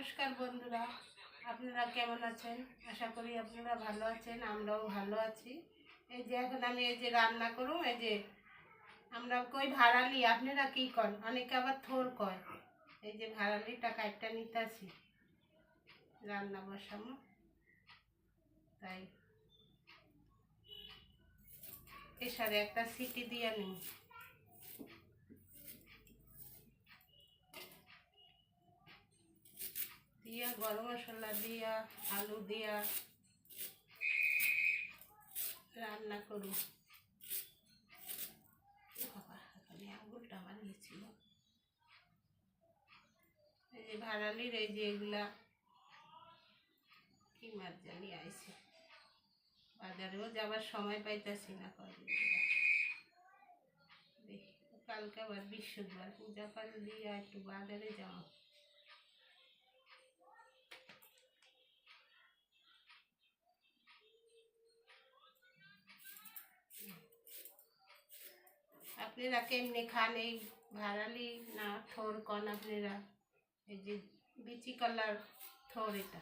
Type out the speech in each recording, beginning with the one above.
নমস্কার বন্ধুরা, আপনারা কেমন আছেন? আশা করি আপনারা ভালো আছেন, আমরাও ভালো আছি। এই যে এখন আমি এই যে রান্না করুম এই যে আমরা কই ভাড়ালি, আপনারা কী কন? অনেকে আবার থোর কয়, এই যে ভাড়ালি টাকা একটা নিতেছি। রান্না বসামো তাই। এসারে একটা সিটি দিয়ে নিই। দিয়া, গরম মশলা দিয়া, আলু দিয়া রান্না করু বাবা এখানে আঙুলটা আমার এই যে ভাড়ালির এই যে এগুলা, কি মাছ জানি আইছে। বাজারেও যাবার সময় পাইতেছি না ধরে। কালকে আবার বৃহস্পতিবার, পূজা পাঠ দিয়ে একটু বাজারে যাওয়া। আপনারা কেমনি খান এই ভাড়ালি না থোর কন আপনারা? এই যে বিচি কলার থোর এটা।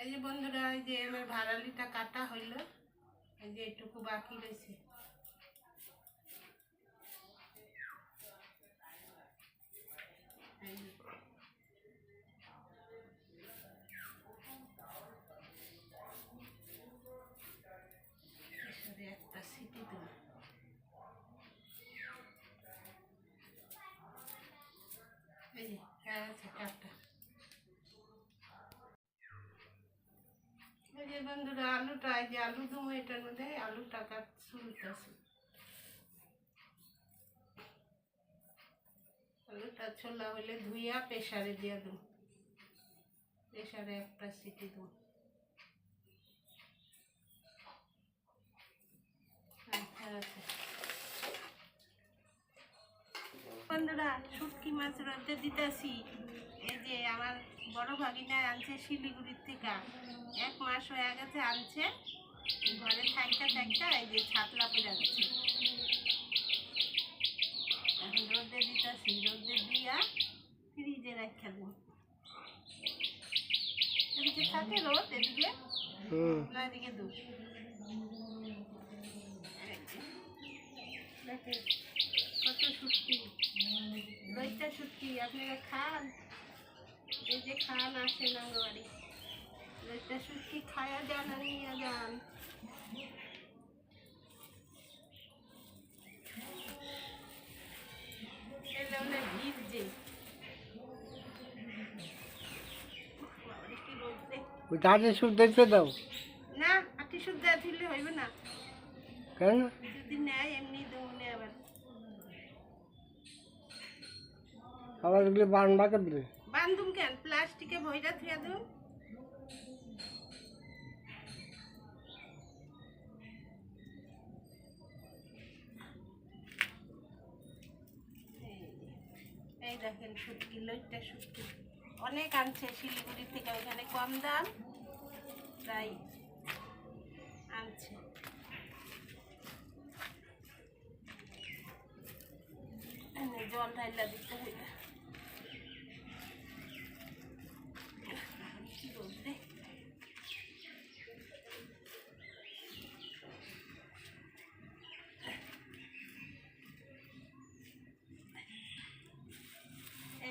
এই যে বন্ধুরা, এই যে আমার ভাড়ালিটা কাটা হইল। এই যে এটুকু বাকি রয়েছে এই যে। এসবে একটা সিটি দিল এই যে হ্যাঁ আছে কাটটা এই যে বন্ধুরা আলুটা যে আলু দুমো এটার মধ্যে আলুটা কাট শুনতেছে আলুটা ছোলা হলে ধুইয়া প্রেসারে দিয়ে দেবো। প্রেসারে একটা সিটি দেবো। আচ্ছা আচ্ছা। বন্ধুরা, শুটকি মাছ রোদে দিতেছি। এই যে আমার বড় ভাগিনা আনছে শিলিগুড়ির থেকে। এক মাস হয়ে গেছে আনছে। ঘরে থাকতে থাকতে এই যে ছাতলা পড়ে গেছে। এখন রোদে দিতেছি রোদে দিয়া ফ্রিজে রাখা দেব এদিকে থাকে রোদ এদিকে না এদিকে দু দেখেন কত শুটকি দইটা শুটকি আপনারা খান। এই যে খান আসেন আমার বাড়ি দইটা শুটকি খায়া যান আর নিয়ে যান। দাঁড়িয়ে সুর দেখতে দাও। না আটি শুদ্ধ দিলে হইবে না। কেন? যদি নেয় এমনি দেবো না আবার আবার এগুলি বানবা করবে বান্ধুম কেন? প্লাস্টিকে ভইরা থুয়া দুম এই দেখেন শুটকি লইটা শুটকি। অনেক আনছে শিলিগুড়ি থেকে ওখানে কম দাম, তাই আনছে। জল ঢাইলা দিতে হইবে কি বলতে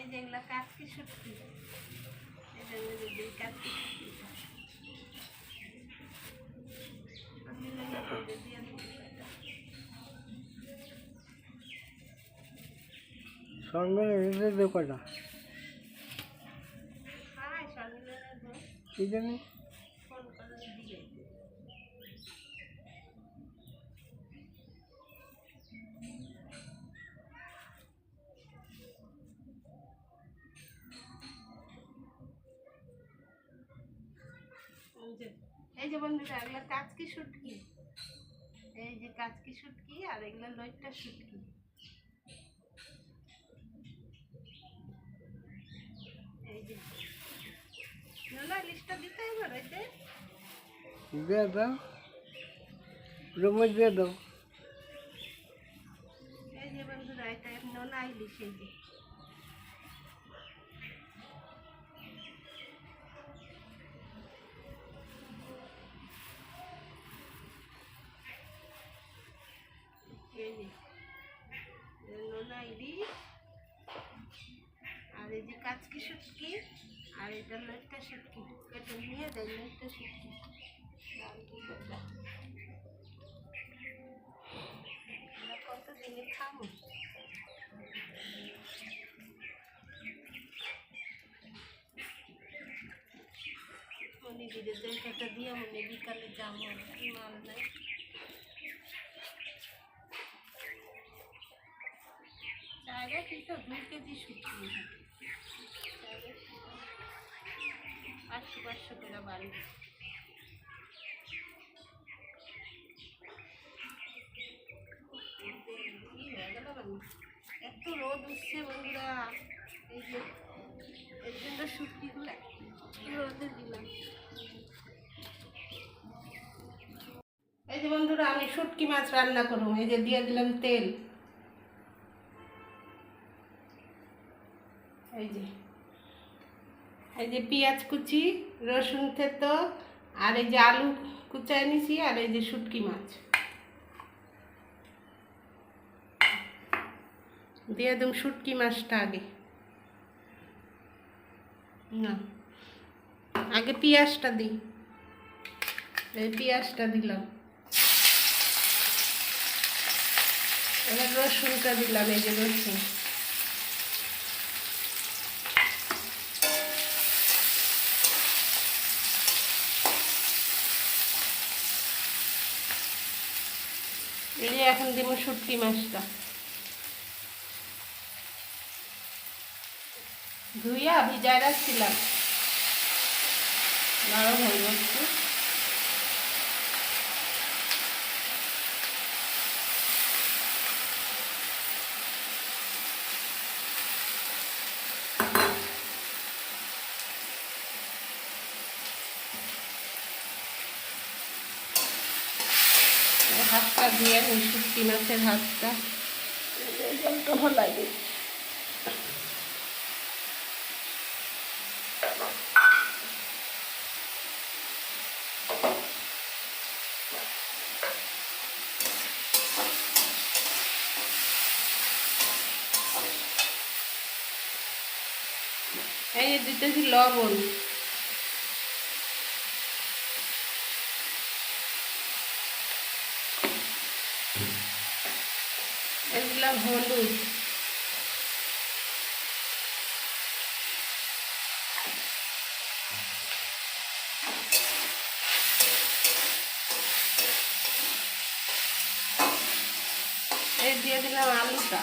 এই যেগুলা কাটকি শুটকি এটা কাটকি আমি। সঙ্গে কটা স্বামীনারায়ণ কি জানি ফোন করে দিয়ে এই যে- বন্ধুরা এগুলো কাচকি শুটকি। এই যে কাচকি শুটকি আর এগুলো লইট্টা শুটকি। এই যে। না লিস্টটা দিতে হবে রইতে? দিয়ে দাও। রুমে দিয়ে দাও। এই যে বন্ধুরা এটা নোনা ইলিশ এই যে। শুটকি। আর এটা লইট্টা শুটকি। এটা নিয়ে দেয় লইট্টা শুটকি। কত দিনে খাব? মনে দিলে দেখাটা দিয়ে মনে বিকালে যাব। মাল নাই জায়গা কিন্তু দুই কেজি শুকিয়ে পাঁচশো পাঁচশো করে বাড়ি? এত রোদ উঠছে বন্ধুরা। এই যে, এর জন্য শুটকিগুলো রোদে দিলাম। এই যে বন্ধুরা, আমি শুটকি মাছ রান্না করব। এই যে দিয়ে দিলাম তেল। এই যে। এই যে পেঁয়াজ কুচি, রসুন থেতো, আর এই যে আলু কুচায় নিছি, আর এই যে শুটকি মাছ। দিয়ে একদম শুটকি মাছটা আগে। না, আগে পেঁয়াজটা দিই। এই পেঁয়াজটা দিলাম। এবার রসুনটা দিলাম, এই যে রসুন। এখন দিব শুটকি মাছটা। ধুইয়া ভিজায় রাখছিলাম। নরম হয়ে যাচ্ছে দিয়ে শুটকি মাছের হাতটা। দিই এই দিতেছি লবণ এই দিলাম হলুদ। দিয়ে দিলাম আলুটা।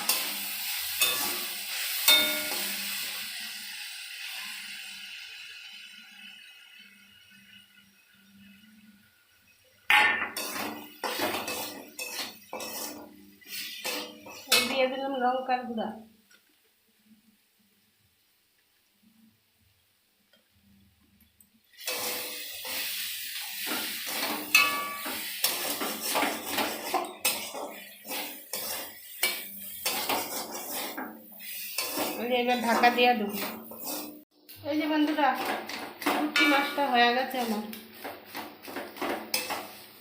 লঙ্কার গুঁড়া। এবার ঢাকা দিয়ে দেবো। এই যে বন্ধুরা শুটকি মাছটা হয়ে গেছে আমার।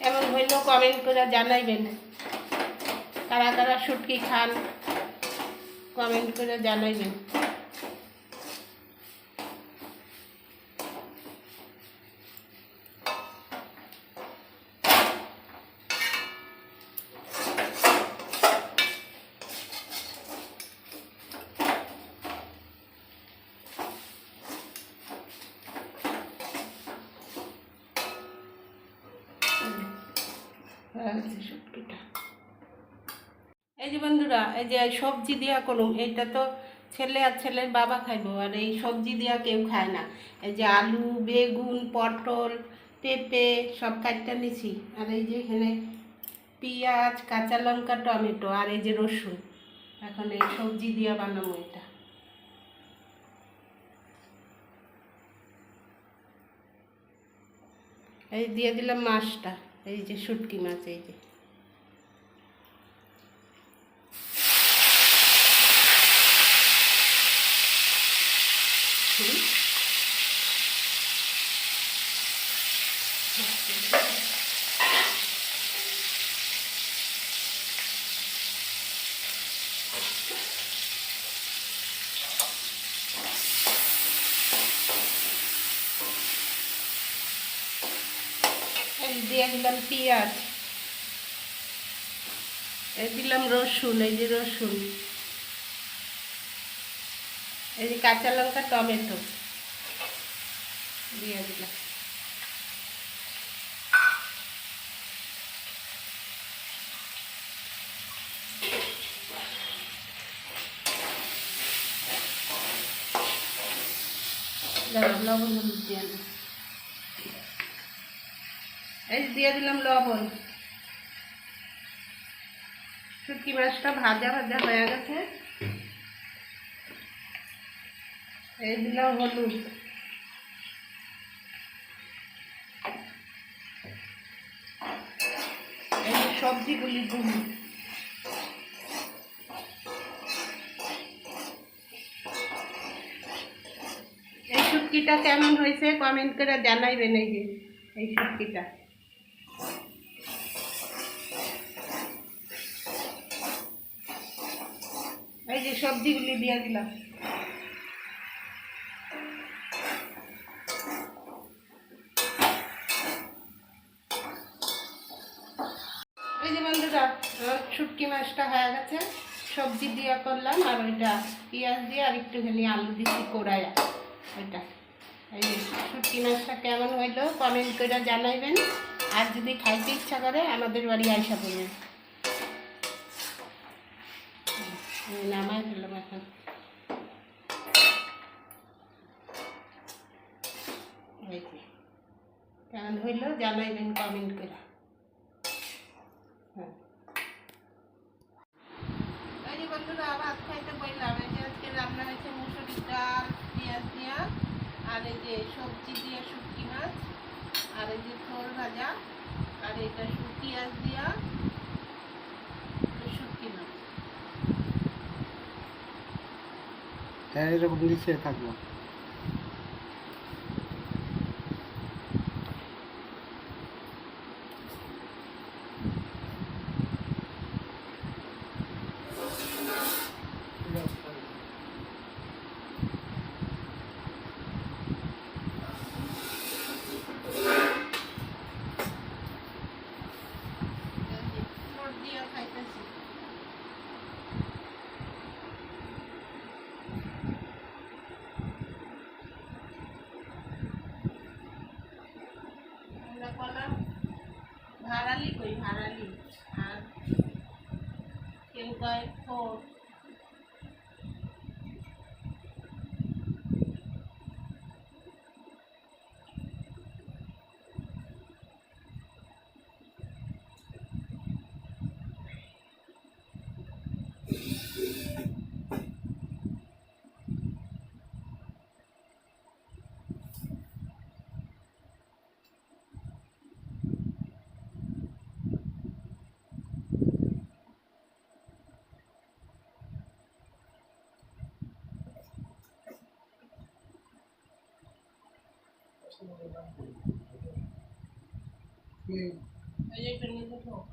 এমন হইলেও কমেন্ট করে জানাইবেন। কারা কারা শুটকি খান কমেন্ট করে জানাইবেন হয়ে গেছে শুটকিটা এই যে বন্ধুরা এই যে সবজি দিয়া করুম এইটা তো ছেলে আর ছেলের বাবা খাইবো, আর এই সবজি দিয়া কেউ খায় না। এই যে আলু, বেগুন, পটল, পেঁপে সব কাটটা নিছি। আর এই যে এখানে পেঁয়াজ, কাঁচা লঙ্কা, টমেটো, আর এই যে রসুন। এখন এই সবজি দিয়া বানাবো এটা। এই দিয়ে দিলাম মাছটা, এই যে শুটকি মাছ, এই যে এই দিয়ে দিলাম পেঁয়াজ। এই দিলাম রসুন, এই যে রসুন। এই যে কাঁচা লঙ্কা, টমেটো। দিয়ে দিলাম। লবণ হলুদ দিয়ে দিই। এই দিয়ে দিলাম লবণ। শুটকি মাছটা ভাজা ভাজা হয়ে গেছে। এই দিলাম হলুদ। সবজিগুলি দিলাম এই শুটকিটা কেমন হয়েছে কমেন্ট করে জানাইবেন এই যে, এই শুটকিটা। সবজিগুলি দিয়ে দিলাম। এই যে বন্ধুরা শুটকি মাছটা হয়ে গেছে। সবজি দিয়ে করলাম, আর ওইটা পেঁয়াজ দিয়ে আর একটুখানি আলু দিচ্ছি কোড়ায়া ওইটা। এই শুটকি মাছটা কেমন হইল কমেন্ট করে জানাইবেন। আর যদি খাইতে ইচ্ছা করে, আমাদের বাড়ি আইসা পড়বেন নামাই ফেললাম এখন যে, কেমন হইল জানাইবেন কমেন্ট করে হ্যাঁ এই যে বন্ধুরা ভাত খাইতে বললাম এই যে আজকে রান্না হয়েছে মুসুরির ডাল পেঁয়াজ দিয়া আর এই যে সবজি দিয়ে শুটকি মাছ আর এই যে থোর ভাজা আর এটা শু- পেঁয়াজ দিয়া শুটকি মাছ হ্যাঁ এরকম নিচে থাকব এই যে থোর দিয়া খাইতেছি আমরা বললাম ভাড়ালি কই ভাড়ালি আর কেউ কয় থোর এই যে একটা নিতে থোর ছেলেটার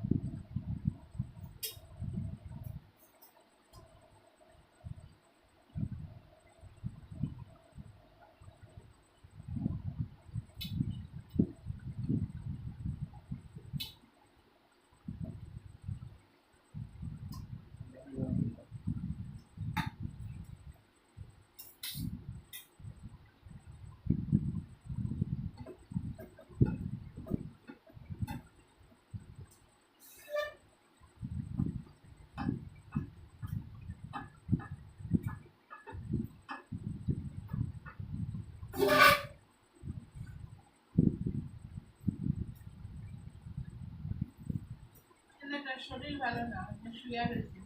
শরীর ভালো না শুয়ে রয়েছে।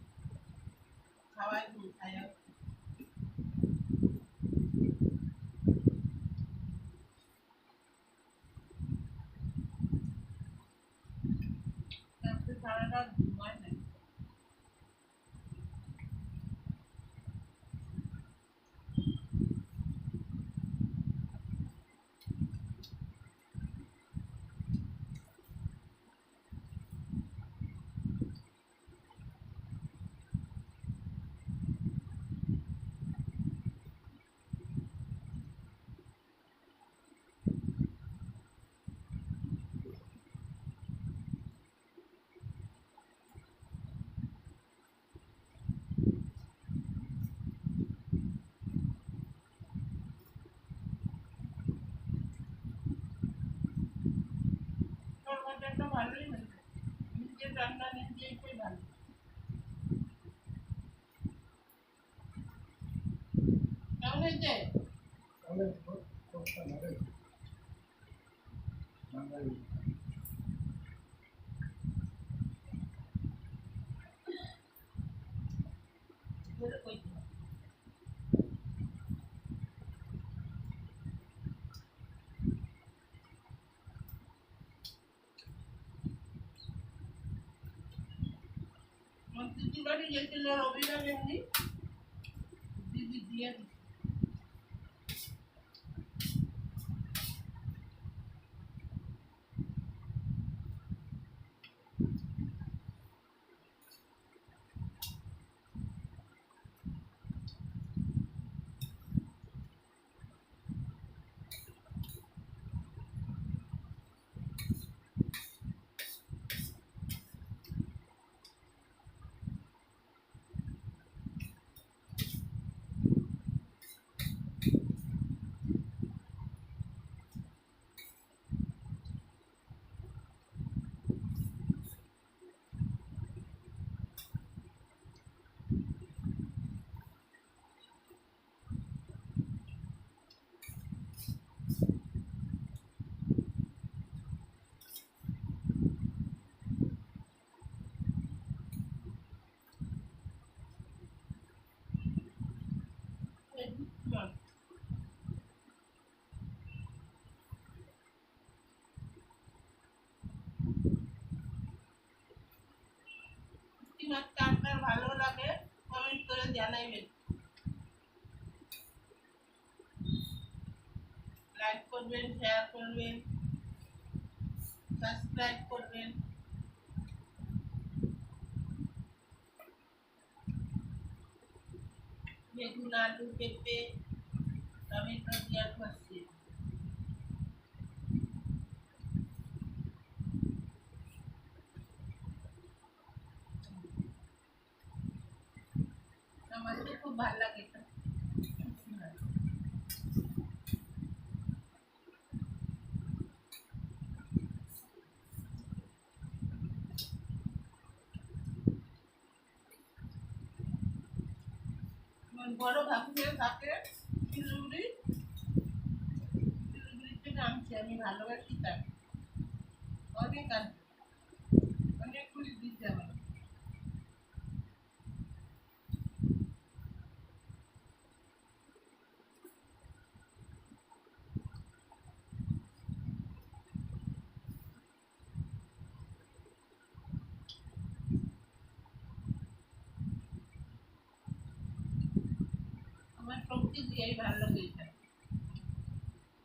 খাওয়াই দিই ভালোই হয়েছে নিজের রান্না নিজেই করে ভালো কেমন হয়েছে ধরে কইতে হবে। দিদি বাড়ি গেছিল রবিবার এমনি। দিদি দিয়ে দিছে। এই চল। পুঁটি মাছটা আপনার ভালো লাগে কমেন্ট করে জানাইবেন। লাইক করবেন শেয়ার করবেন সাবস্ক্রাইব করবেন। বেগুন আলু পেঁপে টমেটো দিয়ে খুব ভালো লাগে এটা বড় ভাবুরে থাকে শিলিগুড়ি শিলিগুড়ি থেকে আমি ভালোবাসি তাকে অনেক আনছি অনেকগুলি দিচ্ছে আমার আমার সবজি দিয়েই ভালো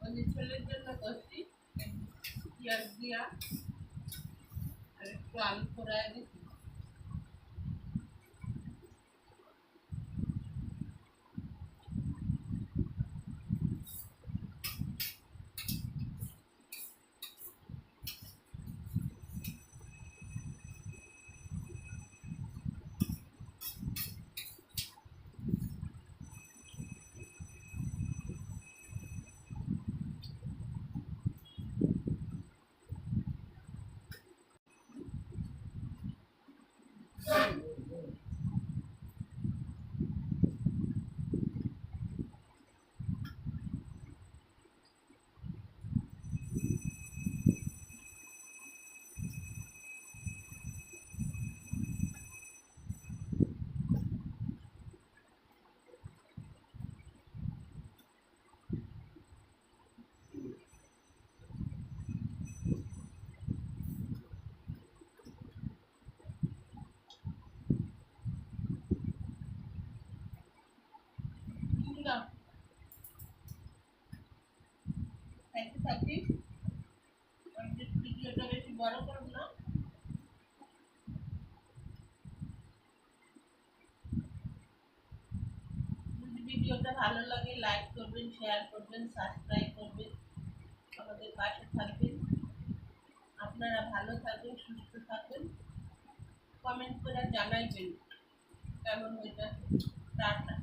ওই যে ছেলের জন্য করছি পেঁয়াজ দিয়া, আর একটু আলু ফোড়ায় দিচ্ছি না খাইতে ভিডিওটা ভালো লাগে লাইক করবেন শেয়ার করবেন সাবস্ক্রাইব করবেন, আমাদের পাশে থাকবেন। আপনারা ভালো থাকবেন, সুস্থ থাকবেন। কমেন্ট করে জানাইবেন কেমন হয়েছে? টাটা।